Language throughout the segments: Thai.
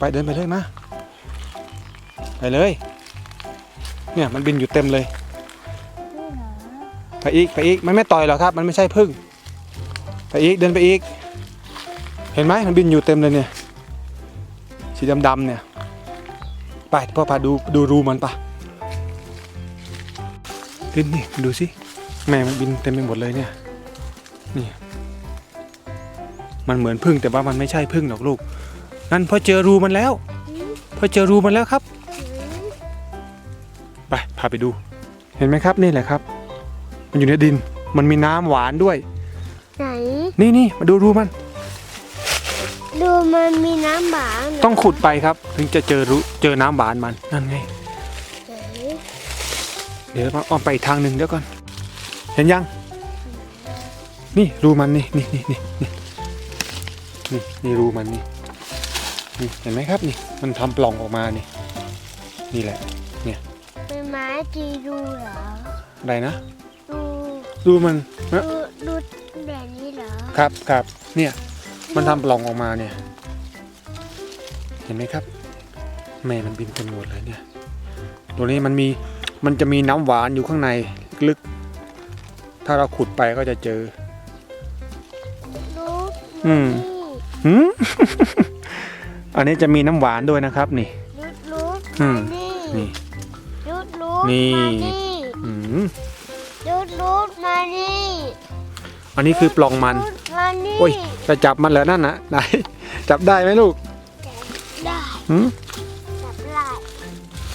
ไปเดินไปเลยมาไปเลย เนี่ยมันบินอยู่เต็มเลยนี่เหรอไปอีกไปอีกมันไม่ต่อยหรอกครับ มันไม่ใช่พึ่งไปอีกเดินไปอีก เห็นไหมมันบินอยู่เต็มเลยเนี่ยสีดำๆเนี่ยไปพ่อพาดูดูรูมันปะขึ้นนี่ดูสิแม่มันบินเต็มไปหมดเลยเนี่ยนี่มันเหมือนพึ่งแต่ว่ามันไม่ใช่พึ่งหรอกลูก นั่นพอเจอรูมันแล้วพอเจอรูมันแล้วครับ ไปพาไปดู เห็นไหมครับนี่แหละครับ มันอยู่ในดินมันมีน้ำหวานด้วย ไหน นี่นี่มาดูรูมัน ดูมันมีน้ำหวานต้องขุดไปครับ ถึงจะเจอรูเจอน้ำหวานมันนั่นไง ไหนเดี๋ยวมาอ้อมไปอีกทางหนึ่งเดี๋ยวก่อน เห็นยัง นี่รูมันนี่นี่นี่นี่นี่นี่นี่รูมันนี่ นี่เห็นไหมครับนี่มันทำปล่องออกมานี่นี่แหละเป็นไม้จีดูเหรออะไรนะดูรูมันดูดูแบบนี้เหรอครับครับเนี่ยมันทำปล่องออกมาเนี่ย เห็นไหมครับ แม่มันบินเต็มหมดเลยเนี่ย ตัวนี้มันมีมันจะมีน้ำหวานอยู่ข้างในลึกๆถ้าเราขุดไปก็จะเจอดูอืมนี่หืม อันนี้จะมีน้ำหวานด้วยนะครับนี่รูดรูดอืมนี่นี่รูดรูดนี่ มานี่อืมรูดรูดมานี่อันนี้คือปล่องมันรูดมานี่โอ้ยจะจับมันเหรอนั่นนะไหน จับได้ไหมลูกได้หืมจับได้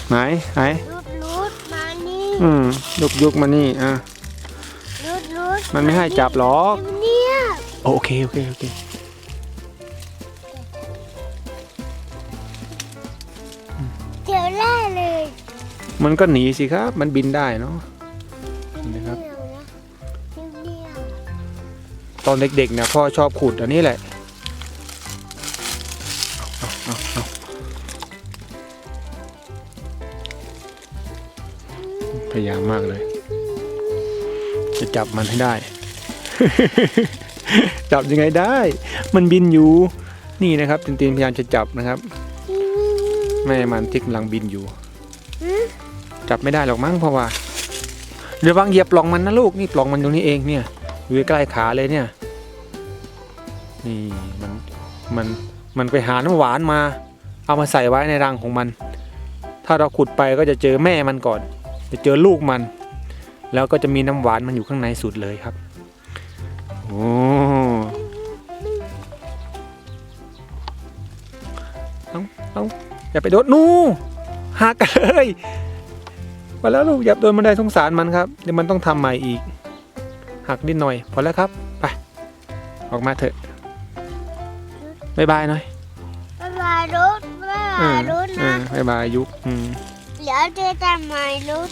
ไหนไหนรูดรูดมานี่อืมยุกยุกมานี่อะรูดรูดมันไม่ให้จับหรอกเนี่ยโอเคโอเคโอเค มันก็หนีสิครับ มันบินได้เนาะนะครับเดี๋ยวนะเดี๋ยวตอนเด็กๆเนี่ยพ่อชอบขุดอันนี้แหละเอาเอาเอาพยายามมากเลย จะจับมันให้ได้ จับยังไงได้ มันบินอยู่ นี่นะครับตินตินพยายามจะจับนะครับ แม่มันที่กำลังบินอยู่ จับไม่ได้หรอกมั้งเพราะว่าเดี๋ยววางเหยียบปล่องมันนะลูกนี่ปล่องมันตรงนี้เองเนี่ยอยู่ใกล้ขาเลยเนี่ย นี่มันมันมันไปหาน้ำหวานมา เอามาใส่ไว้ในรังของมัน ถ้าเราขุดไปก็จะเจอแม่มันก่อน จะเจอลูกมัน แล้วก็จะมีน้ำหวานมันอยู่ข้างในสุดเลยครับโอ้ต้องต้องอย่าไปโดดนู่หักเลย พอแล้วลูกอย่าโดนมันได้สงสารมันครับเดี๋ยวมันต้องทำใหม่อีก หักนิดหน่อย พอแล้วครับ ไป ออกมาเถอะบายบายหน่อยบ๊ายบายรุดบ๊ายบายรุดอืนะมบายบายยุกอืมเดี๋ยวเจอกันใหม่รุด